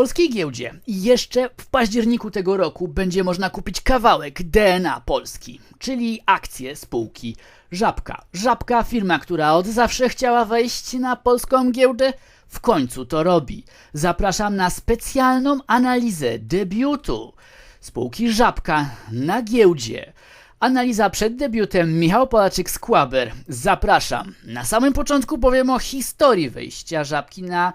polskiej giełdzie jeszcze w październiku tego roku będzie można kupić kawałek DNA Polski, czyli akcje spółki Żabka. Żabka, firma, która od zawsze chciała wejść na polską giełdę, w końcu to robi. Zapraszam na specjalną analizę debiutu spółki Żabka na giełdzie. Analiza przed debiutem Michał Polaczyk-Skłaber. Zapraszam. Na samym początku powiem o historii wejścia Żabki na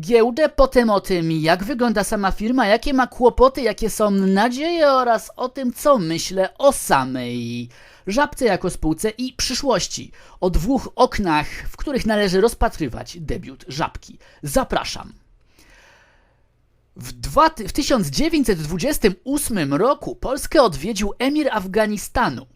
giełdę, potem o tym, jak wygląda sama firma, jakie ma kłopoty, jakie są nadzieje oraz o tym, co myślę o samej Żabce jako spółce i przyszłości. O dwóch oknach, w których należy rozpatrywać debiut Żabki. Zapraszam. W, dwa, w 1928 roku Polskę odwiedził emir Afganistanu.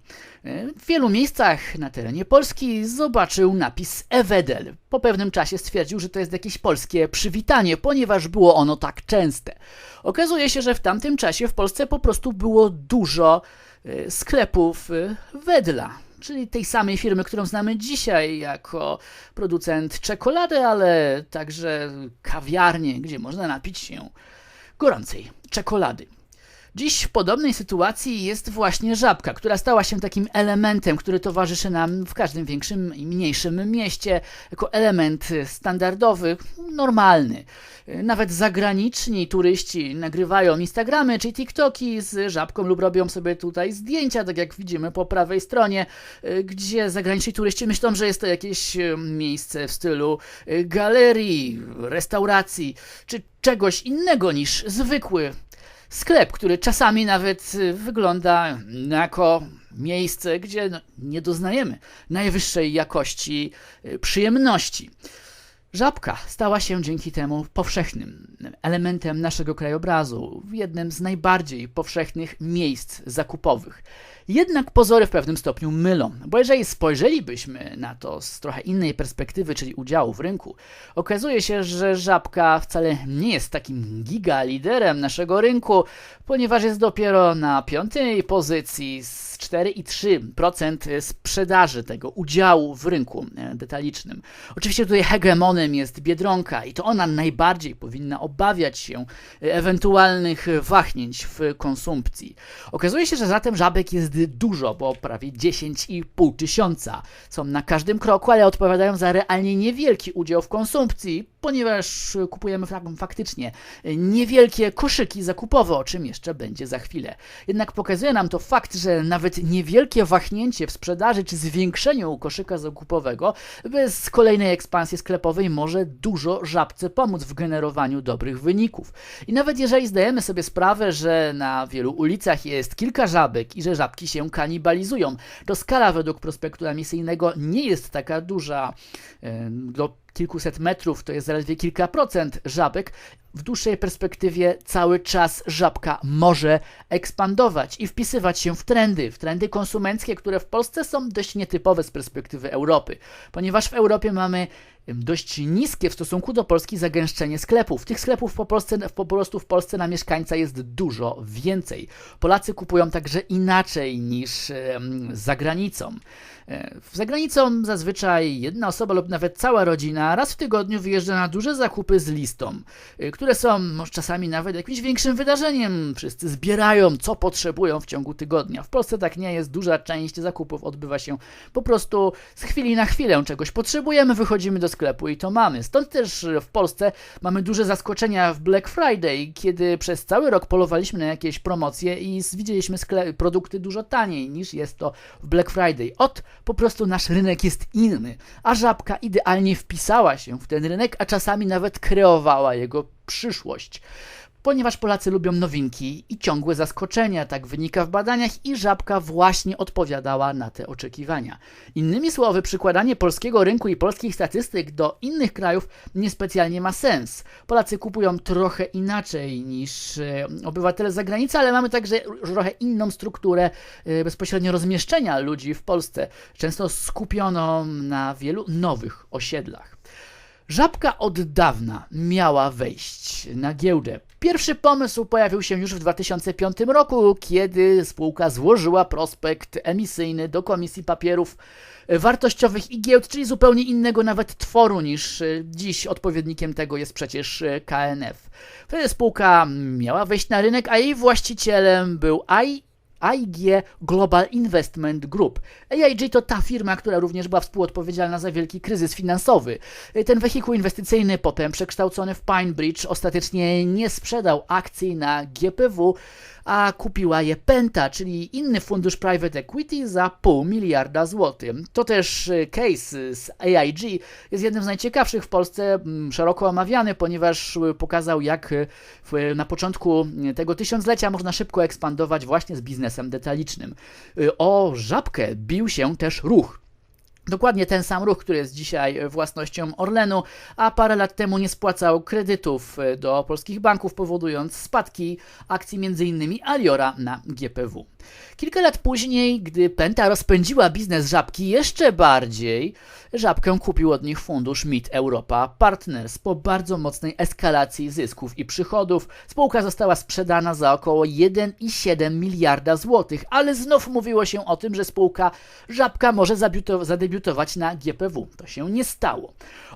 W wielu miejscach na terenie Polski zobaczył napis Ewedel. Po pewnym czasie stwierdził, że to jest jakieś polskie przywitanie, ponieważ było ono tak częste. Okazuje się, że w tamtym czasie w Polsce po prostu było dużo e, sklepów e, Wedla, czyli tej samej firmy, którą znamy dzisiaj jako producent czekolady, ale także kawiarnie, gdzie można napić się gorącej czekolady. Dziś w podobnej sytuacji jest właśnie żabka, która stała się takim elementem, który towarzyszy nam w każdym większym i mniejszym mieście, jako element standardowy, normalny. Nawet zagraniczni turyści nagrywają Instagramy czy TikToki z żabką lub robią sobie tutaj zdjęcia, tak jak widzimy po prawej stronie, gdzie zagraniczni turyści myślą, że jest to jakieś miejsce w stylu galerii, restauracji czy czegoś innego niż zwykły sklep, który czasami nawet y, wygląda jako miejsce, gdzie no, nie doznajemy najwyższej jakości y, przyjemności. Żabka stała się dzięki temu powszechnym elementem naszego krajobrazu, jednym z najbardziej powszechnych miejsc zakupowych. Jednak pozory w pewnym stopniu mylą, bo jeżeli spojrzelibyśmy na to z trochę innej perspektywy, czyli udziału w rynku, okazuje się, że żabka wcale nie jest takim giga liderem naszego rynku, ponieważ jest dopiero na piątej pozycji z 4,3% sprzedaży tego udziału w rynku e, detalicznym. Oczywiście tutaj hegemonem jest Biedronka i to ona najbardziej powinna obawiać się ewentualnych wahnięć w konsumpcji. Okazuje się, że zatem żabek jest dużo, bo prawie 10,5 tysiąca są na każdym kroku, ale odpowiadają za realnie niewielki udział w konsumpcji, ponieważ kupujemy faktycznie niewielkie koszyki zakupowe, o czym jeszcze będzie za chwilę. Jednak pokazuje nam to fakt, że nawet niewielkie wahnięcie w sprzedaży czy zwiększeniu koszyka zakupowego bez kolejnej ekspansji sklepowej może dużo żabce pomóc w generowaniu dobrych wyników. I nawet jeżeli zdajemy sobie sprawę, że na wielu ulicach jest kilka żabek i że żabki się kanibalizują, to skala według prospektu emisyjnego nie jest taka duża. Do kilkuset metrów to jest zaledwie kilka procent żabek, w dłuższej perspektywie cały czas żabka może ekspandować i wpisywać się w trendy, w trendy konsumenckie, które w Polsce są dość nietypowe z perspektywy Europy, ponieważ w Europie mamy dość niskie w stosunku do Polski zagęszczenie sklepów. Tych sklepów po, Polsce, po prostu w Polsce na mieszkańca jest dużo więcej. Polacy kupują także inaczej niż za granicą. W zagranicą zazwyczaj jedna osoba lub nawet cała rodzina raz w tygodniu wyjeżdża na duże zakupy z listą, które są może czasami nawet jakimś większym wydarzeniem. Wszyscy zbierają, co potrzebują w ciągu tygodnia. W Polsce tak nie jest. Duża część zakupów odbywa się po prostu z chwili na chwilę. Czegoś potrzebujemy, wychodzimy do sklepu i to mamy. Stąd też w Polsce mamy duże zaskoczenia w Black Friday, kiedy przez cały rok polowaliśmy na jakieś promocje i widzieliśmy produkty dużo taniej niż jest to w Black Friday. Od po prostu nasz rynek jest inny, a żabka idealnie wpisała się w ten rynek, a czasami nawet kreowała jego przyszłość. Ponieważ Polacy lubią nowinki i ciągłe zaskoczenia, tak wynika w badaniach, i żabka właśnie odpowiadała na te oczekiwania. Innymi słowy, przykładanie polskiego rynku i polskich statystyk do innych krajów niespecjalnie ma sens. Polacy kupują trochę inaczej niż e, obywatele zagranicy, ale mamy także trochę inną strukturę e, bezpośrednio rozmieszczenia ludzi w Polsce, często skupioną na wielu nowych osiedlach. Żabka od dawna miała wejść na giełdę. Pierwszy pomysł pojawił się już w 2005 roku, kiedy spółka złożyła prospekt emisyjny do Komisji Papierów Wartościowych i Giełd, czyli zupełnie innego nawet tworu niż dziś odpowiednikiem tego jest przecież KNF. Wtedy spółka miała wejść na rynek, a jej właścicielem był I AIG Global Investment Group. AIG to ta firma, która również była współodpowiedzialna za wielki kryzys finansowy. Ten wehikuł inwestycyjny, potem przekształcony w PineBridge, ostatecznie nie sprzedał akcji na GPW, a kupiła je Penta, czyli inny fundusz private equity za pół miliarda złotych. To też e, case z AIG jest jednym z najciekawszych w Polsce, szeroko omawiany, ponieważ e, pokazał jak e, na początku tego tysiąclecia można szybko ekspandować właśnie z biznesem detalicznym. O żabkę bił się też ruch. Dokładnie ten sam ruch, który jest dzisiaj własnością Orlenu, a parę lat temu nie spłacał kredytów do polskich banków, powodując spadki akcji m.in. Aliora na GPW. Kilka lat później, gdy Penta rozpędziła biznes Żabki jeszcze bardziej, Żabkę kupił od nich fundusz Mid Europa Partners. Po bardzo mocnej eskalacji zysków i przychodów spółka została sprzedana za około 1,7 miliarda złotych, ale znów mówiło się o tym, że spółka Żabka może zadebiutować na GPW. To się nie stało.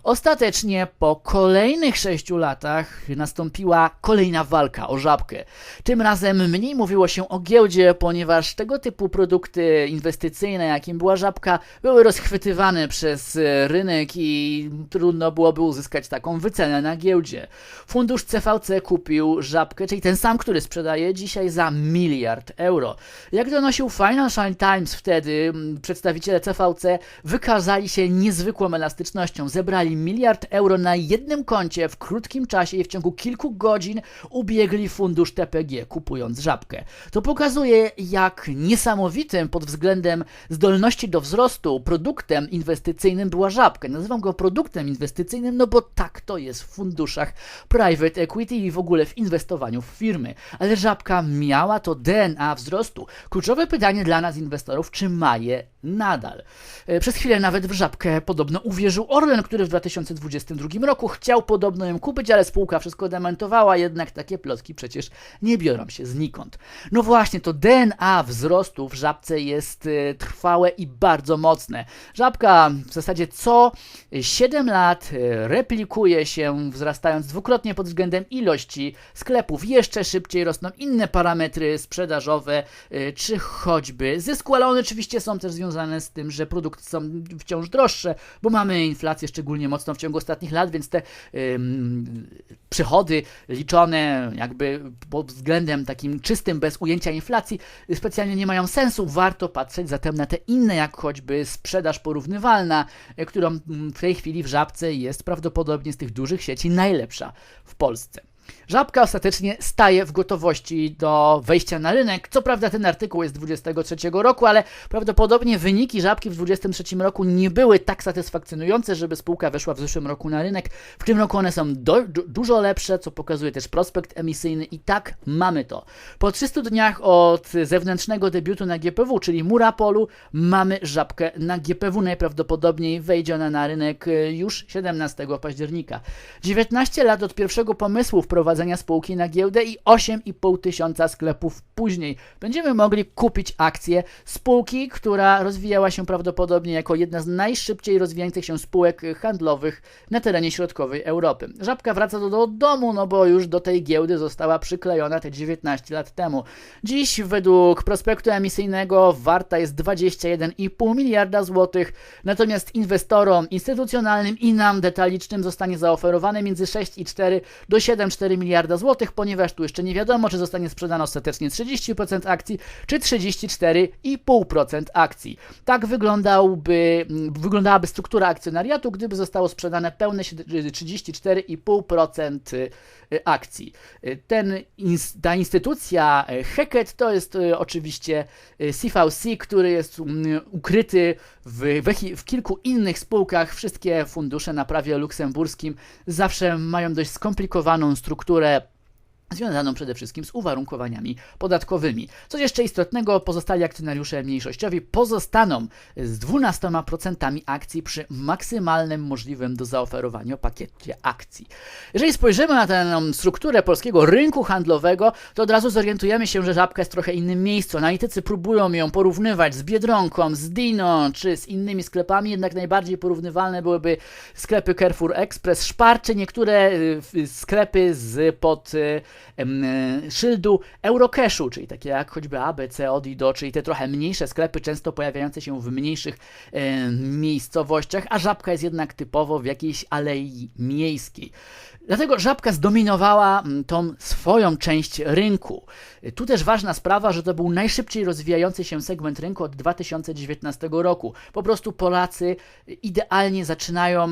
Ostatecznie po kolejnych sześciu latach nastąpiła kolejna walka o Żabkę. Tym razem mniej mówiło się o giełdzie, ponieważ tego typu produkty inwestycyjne, jakim była Żabka, były rozchwytywane przez rynek i trudno byłoby uzyskać taką wycenę na giełdzie. Fundusz CVC kupił żabkę, czyli ten sam, który sprzedaje dzisiaj za miliard euro. Jak donosił Financial Times wtedy, przedstawiciele CVC wykazali się niezwykłą elastycznością. Zebrali miliard euro na jednym koncie w krótkim czasie i w ciągu kilku godzin ubiegli fundusz TPG, kupując żabkę. To pokazuje, jak niesamowitym pod względem zdolności do wzrostu produktem inwestycyjnym była żabka. Nazywam go produktem inwestycyjnym, no bo tak to jest w funduszach private equity i w ogóle w inwestowaniu w firmy. Ale żabka miała to DNA wzrostu. Kluczowe pytanie dla nas inwestorów, czy ma je nadal. E, przez chwilę nawet w żabkę podobno uwierzył Orlen, który w 2022 roku chciał podobno ją kupić, ale spółka wszystko dementowała, jednak takie plotki przecież nie biorą się znikąd. No właśnie, to DNA wzrostu w żabce jest e, trwałe i bardzo mocne. Żabka w zasadzie co 7 lat e, replikuje się, wzrastając dwukrotnie pod względem ilości sklepów. Jeszcze szybciej rosną inne parametry sprzedażowe, czy choćby zysku, ale one oczywiście są też związane z tym, że produkty są wciąż droższe, bo mamy inflację szczególnie mocną w ciągu ostatnich lat, więc te przychody liczone jakby pod względem takim czystym, bez ujęcia inflacji, specjalnie nie mają sensu. Warto patrzeć zatem na te inne, jak choćby sprzedaż porównywalna, e, którą w tej chwili w Żabce jest prawdopodobnie z tych dużych sieci najlepsza w Polsce. Żabka ostatecznie staje w gotowości do wejścia na rynek. Co prawda ten artykuł jest z 23 roku, ale prawdopodobnie wyniki Żabki w 23 roku nie były tak satysfakcjonujące, żeby spółka weszła w zeszłym roku na rynek. W tym roku one są do, du, dużo lepsze, co pokazuje też prospekt emisyjny i tak mamy to. Po 300 dniach od zewnętrznego debiutu na GPW, czyli Murapolu, mamy Żabkę na GPW. Najprawdopodobniej wejdzie ona na rynek e, już 17 października. 19 lat od pierwszego pomysłu wprowadzenia wprowadzenia spółki na giełdę i 8,5 tysiąca sklepów później będziemy mogli kupić akcje spółki, która rozwijała się prawdopodobnie jako jedna z najszybciej rozwijających się spółek handlowych na terenie środkowej Europy. Żabka wraca do, do domu, no bo już do tej giełdy została przyklejona te 19 lat temu. Dziś według prospektu emisyjnego warta jest 21,5 miliarda złotych, natomiast inwestorom instytucjonalnym i nam detalicznym zostanie zaoferowane między 6,4 do 7,4 miliarda złotych, ponieważ tu jeszcze nie wiadomo, czy zostanie sprzedana ostatecznie 30% akcji, czy 34,5% akcji. Tak wyglądałby, wyglądałaby struktura akcjonariatu, gdyby zostało sprzedane pełne 34,5% Y, akcji. Y, ten, ta instytucja y, Heket to jest oczywiście CVC, który jest mm, ukryty w, w, kilku innych spółkach. Wszystkie fundusze na prawie luksemburskim zawsze mają dość skomplikowaną strukturę strukturę związaną przede wszystkim z uwarunkowaniami podatkowymi. Co jeszcze istotnego, pozostali akcjonariusze mniejszościowi pozostaną z 12% akcji przy maksymalnym możliwym do zaoferowania pakiecie akcji. Jeżeli spojrzymy na tę strukturę polskiego rynku handlowego, to od razu zorientujemy się, że Żabka jest w trochę innym miejscu. Analitycy próbują ją porównywać z Biedronką, z Dino czy z innymi sklepami, jednak najbardziej porównywalne byłyby sklepy Carrefour Express, Szpar czy niektóre y, sklepy z pod y, szyldu Eurocashu, czyli takie jak choćby ABC, Odido, czyli te trochę mniejsze sklepy, często pojawiające się w mniejszych e, miejscowościach, a Żabka jest jednak typowo w jakiejś alei miejskiej. Dlatego Żabka zdominowała tą swoją część rynku. Tu też ważna sprawa, że to był najszybciej rozwijający się segment rynku od 2019 roku. Po prostu Polacy idealnie zaczynają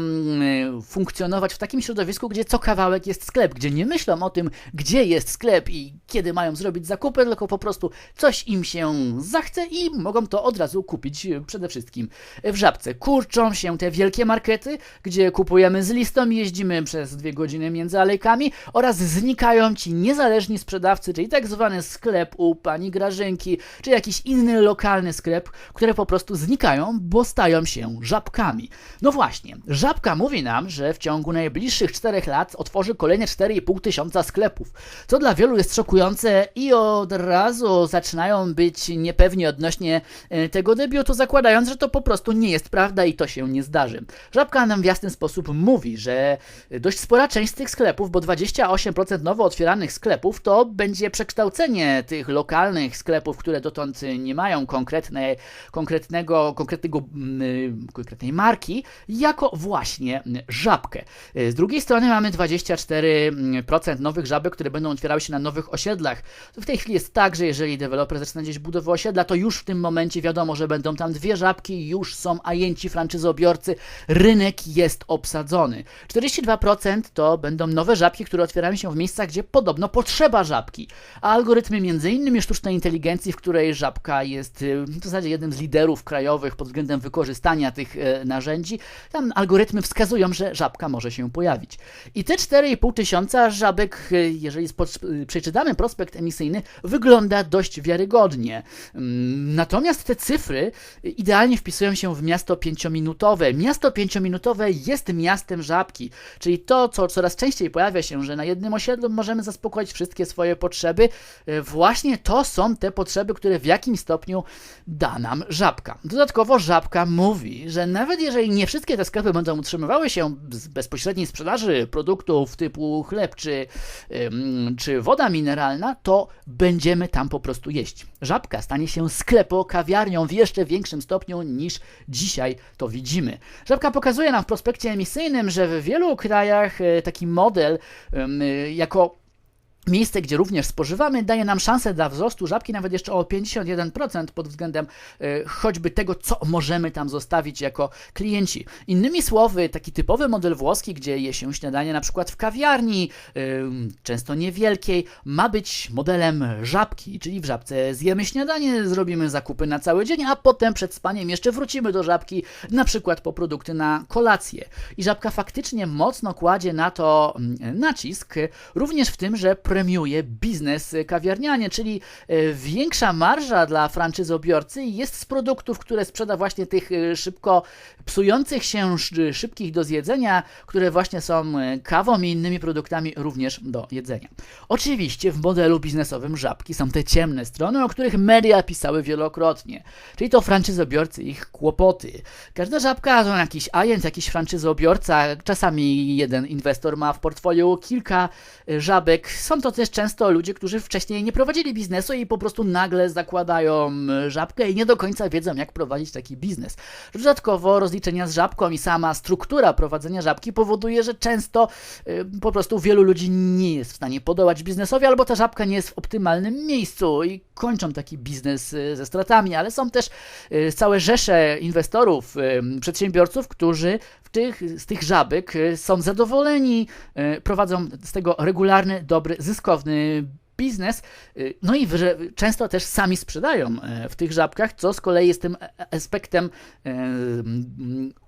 funkcjonować w takim środowisku, gdzie co kawałek jest sklep, gdzie nie myślą o tym, gdzie jest sklep i kiedy mają zrobić zakupy, tylko po prostu coś im się zachce i mogą to od razu kupić przede wszystkim w Żabce. Kurczą się te wielkie markety, gdzie kupujemy z listą jeździmy przez dwie godziny między alejkami oraz znikają ci niezależni sprzedawcy, czyli tak zwany sklep u pani Grażynki, czy jakiś inny lokalny sklep, które po prostu znikają, bo stają się żabkami. No właśnie, żabka mówi nam, że w ciągu najbliższych czterech lat otworzy kolejne 4,5 tysiąca sklepów, co dla wielu jest szokujące i od razu zaczynają być niepewni odnośnie e, tego debiutu, zakładając, że to po prostu nie jest prawda i to się nie zdarzy. Żabka nam w jasny sposób mówi, że dość spora część z tych sklepów, bo 28% nowo otwieranych sklepów to będzie przekształcenie tych lokalnych sklepów, które dotąd nie mają konkretne, konkretnego, konkretnego, mm, konkretnej marki, jako właśnie żabkę. Z drugiej strony mamy 24% nowych żabek, które będą otwierały się na nowych osiedlach. W tej chwili jest tak, że jeżeli deweloper zaczyna gdzieś budowę osiedla, to już w tym momencie wiadomo, że będą tam dwie żabki, już są ajenci, franczyzobiorcy, rynek jest obsadzony. 42% to będą nowe żabki, które otwierają się w miejscach, gdzie podobno potrzeba żabki. A algorytmy innymi sztucznej inteligencji, w której żabka jest y, w zasadzie jednym z liderów krajowych pod względem wykorzystania tych y, narzędzi, tam algorytmy wskazują, że żabka może się pojawić. I te 4,5 tysiąca żabek, y, jeżeli przeczytamy prospekt emisyjny, wygląda dość wiarygodnie. Mm, natomiast te cyfry idealnie wpisują się w miasto pięciominutowe. Miasto pięciominutowe jest miastem żabki, czyli to, co coraz częściej pojawia się, że na jednym osiedlu możemy zaspokoić wszystkie swoje potrzeby. E, właśnie to są te potrzeby, które w jakimś stopniu da nam żabka. Dodatkowo żabka mówi, że nawet jeżeli nie wszystkie te sklepy będą utrzymywały się z bezpośredniej sprzedaży produktów typu chleb czy, czy woda mineralna, to będziemy tam po prostu jeść. Żabka stanie się sklepo kawiarnią w jeszcze większym stopniu niż dzisiaj to widzimy. Żabka pokazuje nam w prospekcie emisyjnym, że w wielu krajach e, taki model model jako Miejsce, gdzie również spożywamy, daje nam szansę dla wzrostu żabki nawet jeszcze o 51% pod względem y, choćby tego, co możemy tam zostawić jako klienci. Innymi słowy, taki typowy model włoski, gdzie je się śniadanie na przykład w kawiarni, y, często niewielkiej, ma być modelem żabki, czyli w żabce zjemy śniadanie, zrobimy zakupy na cały dzień, a potem przed spaniem jeszcze wrócimy do żabki, na przykład po produkty na kolację. I żabka faktycznie mocno kładzie na to mm, nacisk, również w tym, że premiuje biznes kawiarnianie, czyli e, większa marża dla franczyzobiorcy jest z produktów, które sprzeda właśnie tych e, szybko psujących się, szybkich do zjedzenia, które właśnie są e, kawą i innymi produktami również do jedzenia. Oczywiście w modelu biznesowym żabki są te ciemne strony, o których media pisały wielokrotnie, czyli to franczyzobiorcy ich kłopoty. Każda żabka to jakiś agent, jakiś franczyzobiorca, czasami jeden inwestor ma w portfolio kilka żabek. Są to to też często ludzie, którzy wcześniej nie prowadzili biznesu i po prostu nagle zakładają żabkę i nie do końca wiedzą, jak prowadzić taki biznes. Dodatkowo rozliczenia z żabką i sama struktura prowadzenia żabki powoduje, że często y, po prostu wielu ludzi nie jest w stanie podołać biznesowi, albo ta żabka nie jest w optymalnym miejscu i kończą taki biznes y, ze stratami, ale są też y, całe rzesze inwestorów, przedsiębiorców, którzy tych, z tych żabek są zadowoleni, prowadzą z tego regularny, dobry, zysk zyskowny biznes, y, no i często też sami sprzedają e, w tych żabkach, co z kolei jest tym aspektem e,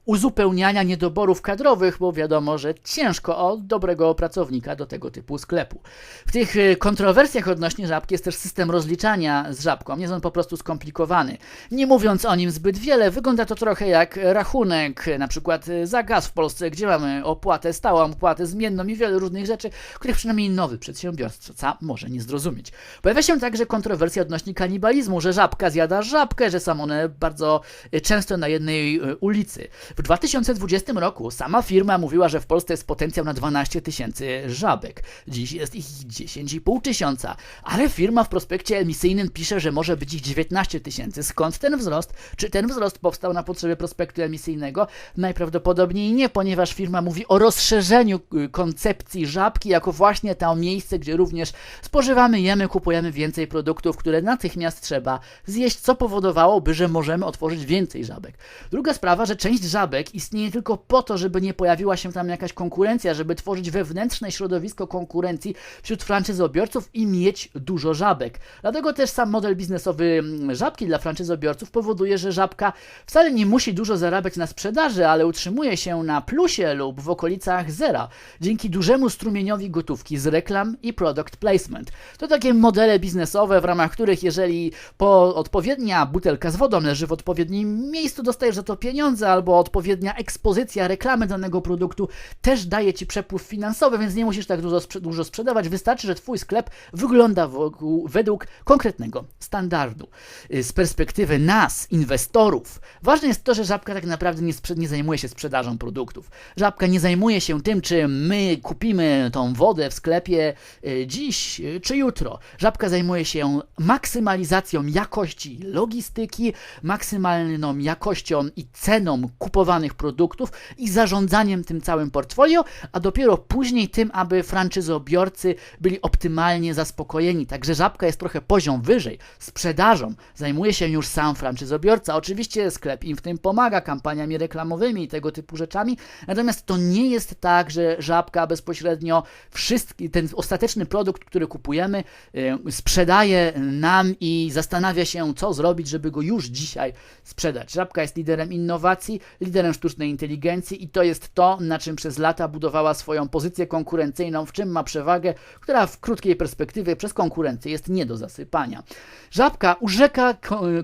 uzupełniania niedoborów kadrowych, bo wiadomo, że ciężko o dobrego pracownika do tego typu sklepu. W tych y, kontrowersjach odnośnie żabki jest też system rozliczania z żabką. Jest on po prostu skomplikowany. Nie mówiąc o nim zbyt wiele, wygląda to trochę jak rachunek, na przykład y, za gaz w Polsce, gdzie mamy opłatę stałą, opłatę zmienną i wiele różnych rzeczy, których przynajmniej nowy przedsiębiorca może nie zrozumieć. Pojawia się także kontrowersja odnośnie kanibalizmu, że żabka zjada żabkę, że są one bardzo y, często na jednej ulicy. W 2020 roku sama firma mówiła, że w Polsce jest potencjał na 12 tysięcy żabek. Dziś jest ich 10,5 tysiąca, ale firma w prospekcie emisyjnym pisze, że może być ich 19 tysięcy. Skąd ten wzrost? Czy ten wzrost powstał na potrzeby prospektu emisyjnego? Najprawdopodobniej nie, ponieważ firma mówi o rozszerzeniu y, koncepcji żabki jako właśnie to miejsce, gdzie również spożywamy, jemy, kupujemy więcej produktów, które natychmiast trzeba zjeść, co powodowałoby, że możemy otworzyć więcej żabek. Druga sprawa, że część żabek istnieje tylko po to, żeby nie pojawiła się tam jakaś konkurencja, żeby tworzyć wewnętrzne środowisko konkurencji wśród franczyzobiorców i mieć dużo żabek. Dlatego też sam model biznesowy mm, żabki dla franczyzobiorców powoduje, że żabka wcale nie musi dużo zarabiać na sprzedaży, ale utrzymuje się na plusie lub w okolicach zera dzięki dużemu strumieniowi gotówki z reklam i product placement. To takie modele biznesowe, w ramach których jeżeli po odpowiednia butelka z wodą leży w odpowiednim miejscu, dostajesz za to pieniądze, albo odpowiednia ekspozycja reklamy danego produktu też daje ci przepływ finansowy, więc nie musisz tak dużo, dużo sprzedawać. Wystarczy, że twój sklep wygląda wokół, według konkretnego standardu. Y, z perspektywy nas, inwestorów, ważne jest to, że żabka tak naprawdę nie, nie zajmuje się sprzedażą produktów. Żabka nie zajmuje się tym, czy my kupimy tą wodę w sklepie y, dziś y, czy jutro. Żabka zajmuje się maksymalizacją jakości logistyki, maksymalną jakością i ceną kupowanych produktów i zarządzaniem tym całym portfolio, a dopiero później tym, aby franczyzobiorcy byli optymalnie zaspokojeni. Także żabka jest trochę poziom wyżej. Sprzedażą zajmuje się już sam franczyzobiorca. Oczywiście sklep im w tym pomaga kampaniami reklamowymi i tego typu rzeczami. Natomiast to nie jest tak, że żabka bezpośrednio wszystki, ten ostateczny produkt, który kupujemy, yy, sprzedaje nam i zastanawia się, co zrobić, żeby go już dzisiaj sprzedać. Żabka jest liderem innowacji, liderem sztucznej inteligencji i to jest to, na czym przez lata budowała swoją pozycję konkurencyjną, w czym ma przewagę, która w krótkiej perspektywie przez konkurencję jest nie do zasypania. Żabka urzeka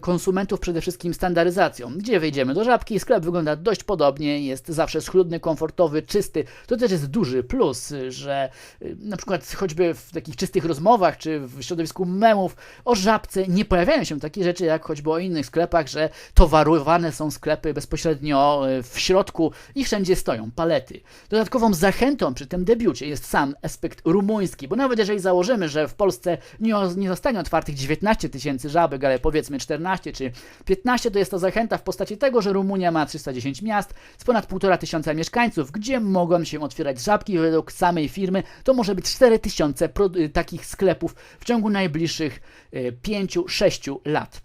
konsumentów przede wszystkim standaryzacją. Gdzie wejdziemy do żabki, sklep wygląda dość podobnie, jest zawsze schludny, komfortowy, czysty. To też jest duży plus, że y, na przykład choćby w takich czystych rozmowach czy w środowisku memów o żabce nie pojawiają się takie rzeczy jak choćby o innych sklepach, że towarowane są sklepy bezpośrednio y, w środku i wszędzie stoją palety. Dodatkową zachętą przy tym debiucie jest sam aspekt rumuński, bo nawet jeżeli założymy, że w Polsce nie, nie zostanie otwartych 19 tysięcy żabek, ale powiedzmy 14 czy 15, to jest to zachęta w postaci tego, że Rumunia ma 310 miast z ponad 1,5 tysiąca mieszkańców, gdzie mogą się otwierać żabki według samej firmy, to może być 4 tysiące takich sklepów w ciągu najbliższych 5-6 e, lat.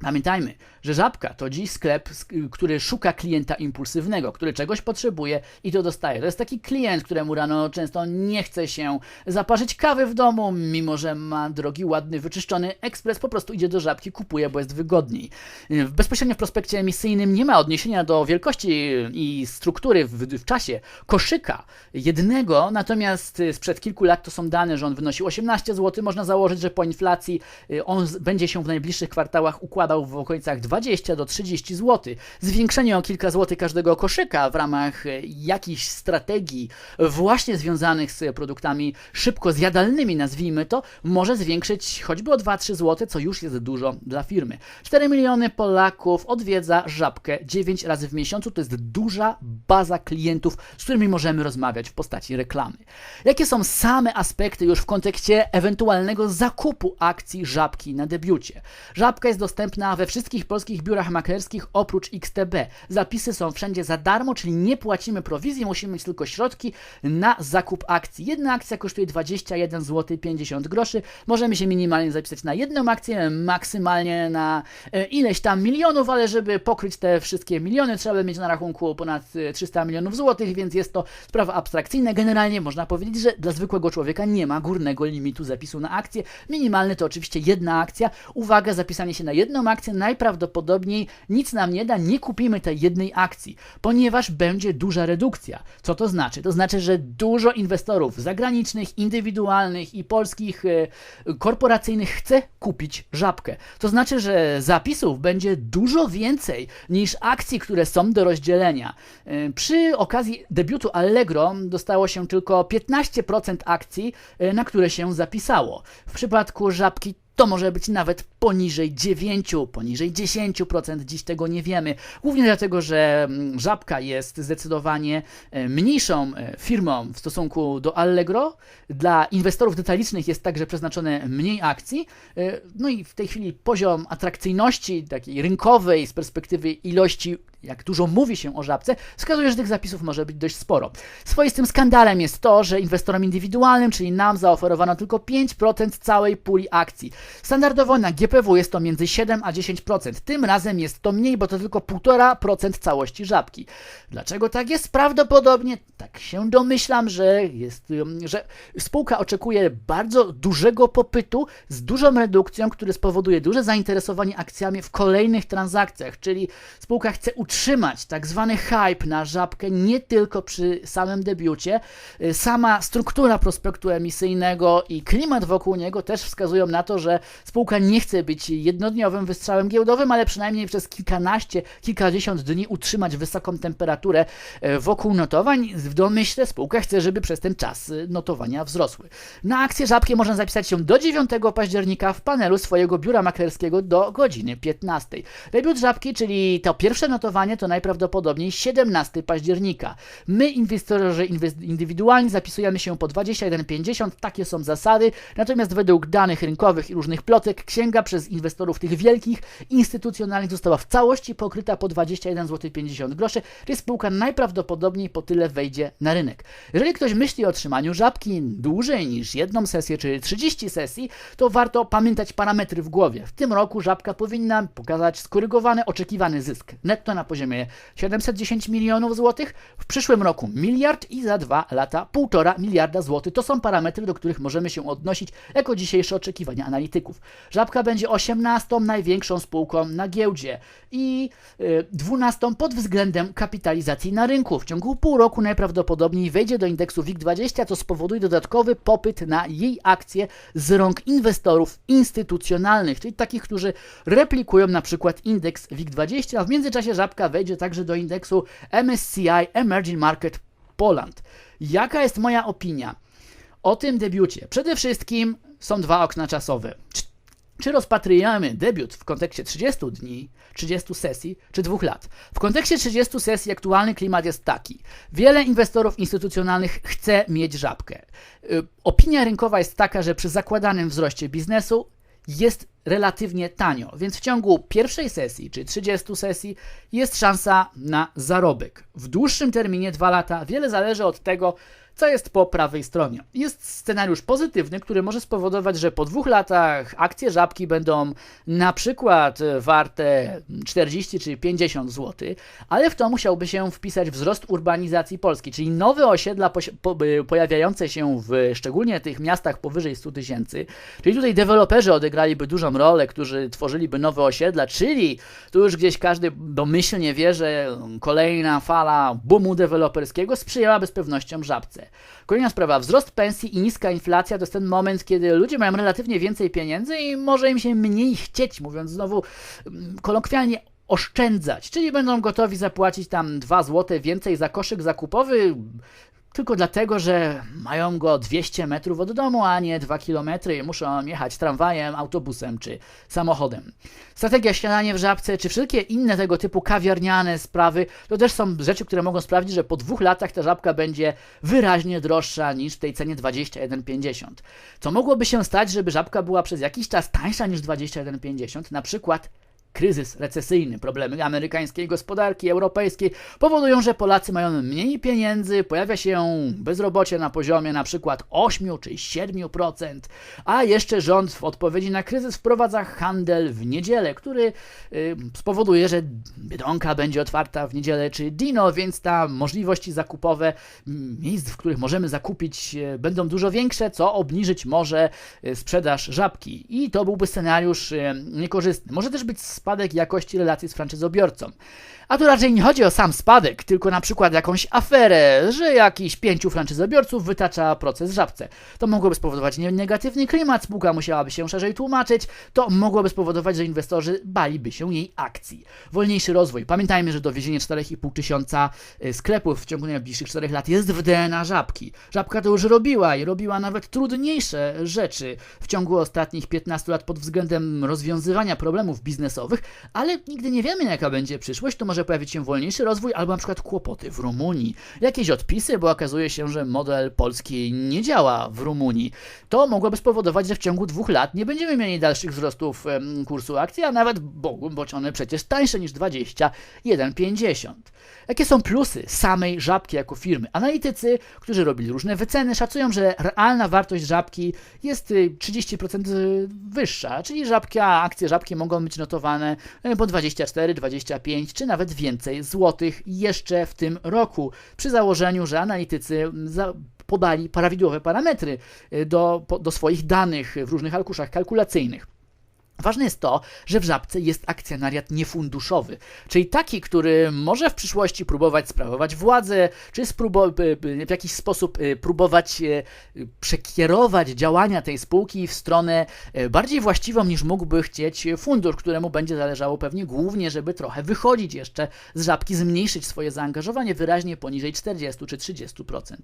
Pamiętajmy, że Żabka to dziś sklep, który szuka klienta impulsywnego, który czegoś potrzebuje i to dostaje. To jest taki klient, któremu rano często nie chce się zaparzyć kawy w domu, mimo że ma drogi, ładny, wyczyszczony ekspres, po prostu idzie do Żabki, kupuje, bo jest wygodniej. Bezpośrednio w prospekcie emisyjnym nie ma odniesienia do wielkości i struktury w, w czasie koszyka jednego, natomiast sprzed kilku lat to są dane, że on wynosi 18 zł. Można założyć, że po inflacji y, on będzie się w najbliższych kwartałach układał w okolicach 20 do 30 zł. Zwiększenie o kilka złotych każdego koszyka w ramach e, jakichś strategii właśnie związanych z produktami szybko zjadalnymi, nazwijmy to, może zwiększyć choćby o 2-3 zł, co już jest dużo dla firmy. 4 miliony Polaków odwiedza Żabkę 9 razy w miesiącu. To jest duża baza klientów, z którymi możemy rozmawiać w postaci reklamy. Jakie są same aspekty już w kontekście ewentualnego zakupu akcji Żabki na debiucie? Żabka jest dostępna dostępna we wszystkich polskich biurach maklerskich oprócz XTB. Zapisy są wszędzie za darmo, czyli nie płacimy prowizji, musimy mieć tylko środki na zakup akcji. Jedna akcja kosztuje 21 zł 50 groszy. Możemy się minimalnie zapisać na jedną akcję, maksymalnie na e, ileś tam milionów, ale żeby pokryć te wszystkie miliony, trzeba mieć na rachunku ponad 300 e, milionów złotych, więc jest to sprawa abstrakcyjna. Generalnie można powiedzieć, że dla zwykłego człowieka nie ma górnego limitu zapisu na akcję. Minimalny to oczywiście jedna akcja. Uwaga, zapisanie się na jedną akcję najprawdopodobniej najprawdopodobniej nic nam nie da, nie kupimy tej jednej akcji, ponieważ będzie duża redukcja. Co to znaczy? To znaczy, że dużo inwestorów zagranicznych, indywidualnych i polskich e, korporacyjnych chce kupić żabkę. To znaczy, że zapisów będzie dużo więcej niż akcji, które są do rozdzielenia. E, Przy okazji debiutu Allegro dostało się tylko 15% akcji, e, na które się zapisało. W przypadku żabki to może być nawet poniżej 9, poniżej 10%, dziś tego nie wiemy. Głównie dlatego, że mm, Żabka jest zdecydowanie e, mniejszą e, firmą w stosunku do Allegro. Dla inwestorów detalicznych jest także przeznaczone mniej akcji. E, No i w tej chwili poziom atrakcyjności takiej rynkowej z perspektywy ilości jak dużo mówi się o żabce, wskazuje, że tych zapisów może być dość sporo. Swoistym skandalem jest to, że inwestorom indywidualnym, czyli nam, zaoferowano tylko 5% całej puli akcji. Standardowo na GPW jest to między 7 a 10%. Tym razem jest to mniej, bo to tylko 1,5% całości żabki. Dlaczego tak jest? Prawdopodobnie tak się domyślam, że jest, że spółka oczekuje bardzo dużego popytu z dużą redukcją, który spowoduje duże zainteresowanie akcjami w kolejnych transakcjach, czyli spółka chce utrzymać tak zwany hype na żabkę nie tylko przy samym debiucie. Y, Sama struktura prospektu emisyjnego i klimat wokół niego też wskazują na to, że spółka nie chce być jednodniowym wystrzałem giełdowym, ale przynajmniej przez kilkanaście, kilkadziesiąt dni utrzymać wysoką temperaturę e, wokół notowań. W domyśle spółka chce, żeby przez ten czas y, notowania wzrosły. Na akcję żabki można zapisać się do 9 października w panelu swojego biura maklerskiego do godziny 15. Debiut żabki, czyli to pierwsze notowanie, to najprawdopodobniej 17 października. My, inwestorzy inwes- indywidualni, zapisujemy się po 21,50, takie są zasady, natomiast według danych rynkowych i różnych plotek, księga przez inwestorów tych wielkich, instytucjonalnych została w całości pokryta po 21,50 zł czyli spółka najprawdopodobniej po tyle wejdzie na rynek. Jeżeli ktoś myśli o otrzymaniu żabki dłużej niż jedną sesję, czy 30 sesji, to warto pamiętać parametry w głowie. W tym roku żabka powinna pokazać skorygowany oczekiwany zysk netto na poziomie 710 milionów złotych, w przyszłym roku miliard i za dwa lata półtora miliarda złotych. To są parametry, do których możemy się odnosić jako dzisiejsze oczekiwania analityków. Żabka będzie 18 największą spółką na giełdzie i y, 12 pod względem kapitalizacji na rynku. W ciągu pół roku najprawdopodobniej wejdzie do indeksu WIG20, co spowoduje dodatkowy popyt na jej akcje z rąk inwestorów instytucjonalnych, czyli takich, którzy replikują na przykład indeks WIG20, a w międzyczasie Żabka wejdzie także do indeksu MSCI Emerging Market Poland. Jaka jest moja opinia o tym debiucie? Przede wszystkim są dwa okna czasowe. Czy- rozpatrujemy debiut w kontekście 30 dni, 30 sesji, czy dwóch lat? W kontekście 30 sesji aktualny klimat jest taki. Wiele inwestorów instytucjonalnych chce mieć żabkę. Y, Opinia rynkowa jest taka, że przy zakładanym wzroście biznesu jest relatywnie tanio, więc w ciągu pierwszej sesji czy 30 sesji jest szansa na zarobek. W dłuższym terminie 2 lata wiele zależy od tego, co jest po prawej stronie. Jest scenariusz pozytywny, który może spowodować, że po dwóch latach akcje żabki będą na przykład warte 40 czy 50 zł, ale w to musiałby się wpisać wzrost urbanizacji Polski, czyli nowe osiedla po, y, pojawiające się w szczególnie tych miastach powyżej 100 tysięcy. Czyli tutaj deweloperzy odegraliby dużą rolę, którzy tworzyliby nowe osiedla, czyli tu już gdzieś każdy domyślnie wie, że kolejna fala boomu deweloperskiego sprzyjałaby z pewnością żabce. Kolejna sprawa, wzrost pensji i niska inflacja to jest ten moment, kiedy ludzie mają relatywnie więcej pieniędzy i może im się mniej chcieć, mówiąc znowu mm, kolokwialnie, oszczędzać, czyli będą gotowi zapłacić tam 2 zł więcej za koszyk zakupowy, tylko dlatego, że mają go 200 metrów od domu, a nie 2 km muszą jechać tramwajem, autobusem czy samochodem. Strategia śniadanie w żabce, czy wszelkie inne tego typu kawiarniane sprawy, to też są rzeczy, które mogą sprawić, że po dwóch latach ta żabka będzie wyraźnie droższa niż w tej cenie 21,50. Co mogłoby się stać, żeby żabka była przez jakiś czas tańsza niż 21,50? Na przykład kryzys recesyjny, problemy amerykańskiej gospodarki, europejskiej powodują, że Polacy mają mniej pieniędzy, pojawia się bezrobocie na poziomie na przykład 8 czy 7%, a jeszcze rząd w odpowiedzi na kryzys wprowadza handel w niedzielę, który y, spowoduje, że Biedronka będzie otwarta w niedzielę czy Dino, więc ta możliwości zakupowe miejsc, w których możemy zakupić y, będą dużo większe, co obniżyć może y, sprzedaż żabki i to byłby scenariusz niekorzystny. Może też być spadek jakości relacji z franczyzobiorcą. A tu raczej nie chodzi o sam spadek, tylko na przykład jakąś aferę, że jakiś pięciu franczyzobiorców wytacza proces żabce. To mogłoby spowodować negatywny klimat, spółka musiałaby się szerzej tłumaczyć, to mogłoby spowodować, że inwestorzy baliby się jej akcji. Wolniejszy rozwój. Pamiętajmy, że dowiezienie 4,5 tysiąca y, sklepów w ciągu najbliższych 4 lat jest w DNA żabki. Żabka to już robiła i robiła nawet trudniejsze rzeczy w ciągu ostatnich 15 lat pod względem rozwiązywania problemów biznesowych, ale nigdy nie wiemy, jaka będzie przyszłość. To może pojawić się wolniejszy rozwój albo na przykład kłopoty w Rumunii. Jakieś odpisy, bo okazuje się, że model polski nie działa w Rumunii. To mogłoby spowodować, że w ciągu dwóch lat nie będziemy mieli dalszych wzrostów kursu akcji, a nawet mogą być one przecież tańsze niż 21,50. Jakie są plusy samej żabki jako firmy? Analitycy, którzy robili różne wyceny, szacują, że realna wartość żabki jest y, 30% wyższa, czyli żabka, akcje żabki mogą być notowane y, po 24, 25 czy nawet więcej złotych jeszcze w tym roku, przy założeniu, że analitycy za podali prawidłowe parametry y, do, do swoich danych w różnych arkuszach kalkulacyjnych. Ważne jest to, że w żabce jest akcjonariat niefunduszowy, czyli taki, który może w przyszłości próbować sprawować władzę, czy by- by w jakiś sposób y, próbować y, przekierować działania tej spółki w stronę bardziej właściwą niż mógłby chcieć fundusz, któremu będzie zależało pewnie głównie, żeby trochę wychodzić jeszcze z żabki, zmniejszyć swoje zaangażowanie wyraźnie poniżej 40 czy 30%.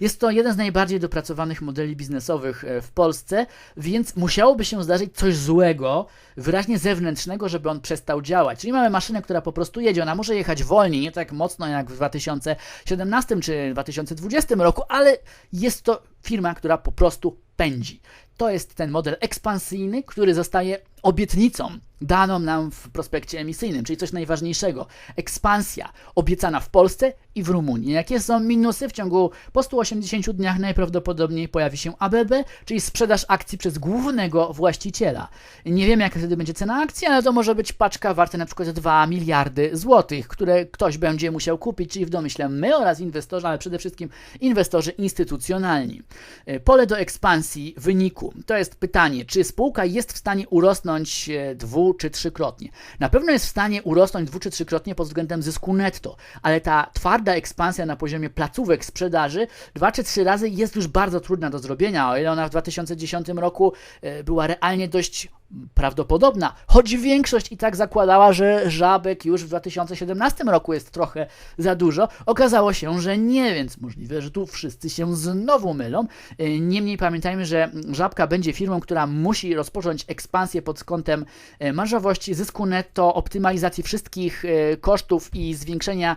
Jest to jeden z najbardziej dopracowanych modeli biznesowych w Polsce, więc musiałoby się zdarzyć coś złego, wyraźnie zewnętrznego, żeby on przestał działać. Czyli mamy maszynę, która po prostu jedzie. Ona może jechać wolniej, nie tak mocno jak w 2017 czy 2020 roku, ale jest to firma, która po prostu pędzi. To jest ten model ekspansyjny, który zostaje obietnicą daną nam w prospekcie emisyjnym, czyli coś najważniejszego. Ekspansja obiecana w Polsce i w Rumunii. Jakie są minusy? W ciągu po 180 dniach najprawdopodobniej pojawi się ABB, czyli sprzedaż akcji przez głównego właściciela. Nie wiem, jaka wtedy będzie cena akcji, ale to może być paczka warta na przykład 2 miliardy złotych, które ktoś będzie musiał kupić, czyli w domyśle my oraz inwestorzy, ale przede wszystkim inwestorzy instytucjonalni. E, Pole do ekspansji wyniku. To jest pytanie, czy spółka jest w stanie urosnąć e, dwu czy trzykrotnie. Na pewno jest w stanie urosnąć dwu czy trzykrotnie pod względem zysku netto, ale ta twarda ekspansja na poziomie placówek sprzedaży dwa czy trzy razy jest już bardzo trudna do zrobienia, o ile ona w 2010 roku e, była realnie dość prawdopodobna, choć większość i tak zakładała, że żabek już w 2017 roku jest trochę za dużo. Okazało się, że nie, więc możliwe, że tu wszyscy się znowu mylą. E, Niemniej pamiętajmy, że żabka będzie firmą, która musi rozpocząć ekspansję pod kątem e, marżowości, zysku netto, optymalizacji wszystkich e, kosztów i zwiększenia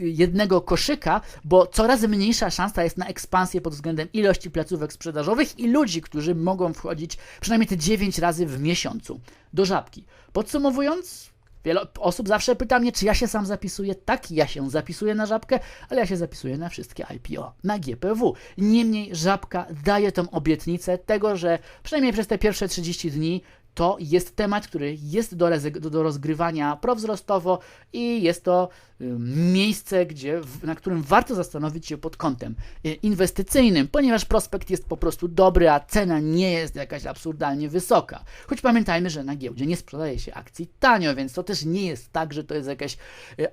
jednego koszyka, bo coraz mniejsza szansa jest na ekspansję pod względem ilości placówek sprzedażowych i ludzi, którzy mogą wchodzić przynajmniej te 9 razy w miesiącu do żabki. Podsumowując, Wiele osób zawsze pyta mnie, czy ja się sam zapisuję. Tak, ja się zapisuję na żabkę, ale ja się zapisuję na wszystkie IPO, na GPW. Niemniej żabka daje tą obietnicę tego, że przynajmniej przez te pierwsze 30 dni to jest temat, który jest do, do, rozgrywania prowzrostowo i jest to y, miejsce, gdzie, na którym warto zastanowić się pod kątem y, inwestycyjnym, ponieważ prospekt jest po prostu dobry, a cena nie jest jakaś absurdalnie wysoka. Choć pamiętajmy, że na giełdzie nie sprzedaje się akcji tanio, więc to też nie jest tak, że to jest jakaś y,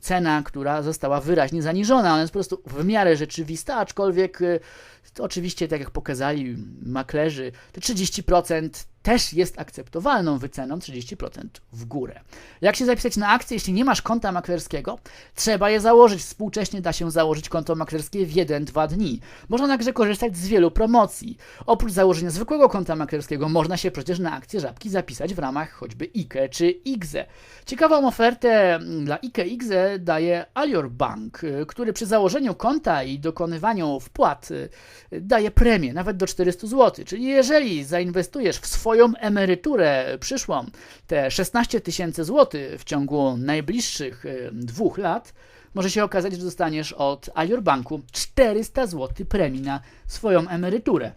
cena, która została wyraźnie zaniżona. Ona jest po prostu w miarę rzeczywista, aczkolwiek oczywiście, tak jak pokazali maklerzy, te 30% też jest akceptowalną wyceną 30% w górę. Jak się zapisać na akcję, jeśli nie masz konta maklerskiego? Trzeba je założyć. Współcześnie da się założyć konto maklerskie w 1-2 dni. Można także korzystać z wielu promocji. Oprócz założenia zwykłego konta maklerskiego, można się przecież na akcję żabki zapisać w ramach choćby IKE czy IGZE. Ciekawą ofertę dla IKE IGZE daje Alior Bank, który przy założeniu konta i dokonywaniu wpłat y, daje premię nawet do 400 zł. Czyli jeżeli zainwestujesz w swoją emeryturę przyszłą te 16 tysięcy złotych w ciągu najbliższych y, dwóch lat, może się okazać, że dostaniesz od Alior Banku 400 zł premii na swoją emeryturę.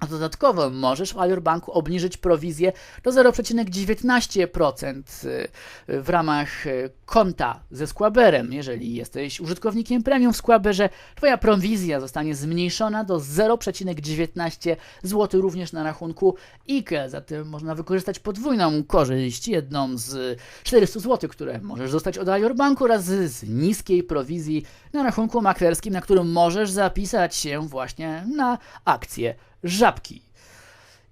A dodatkowo możesz w Aliorbanku obniżyć prowizję do 0,19% y, w ramach y, konta ze Squaberem. Jeżeli jesteś użytkownikiem premium w Squaberze, Twoja prowizja zostanie zmniejszona do 0,19 zł również na rachunku IKE. Zatem można wykorzystać podwójną korzyść, jedną z 400 zł, które możesz dostać od Aliorbanku oraz z niskiej prowizji na rachunku maklerskim, na którym możesz zapisać się właśnie na akcję żabki.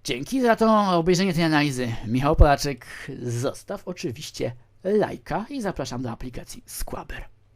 Dzięki za to obejrzenie tej analizy. Michał Polaczek, zostaw oczywiście lajka i zapraszam do aplikacji Squaber.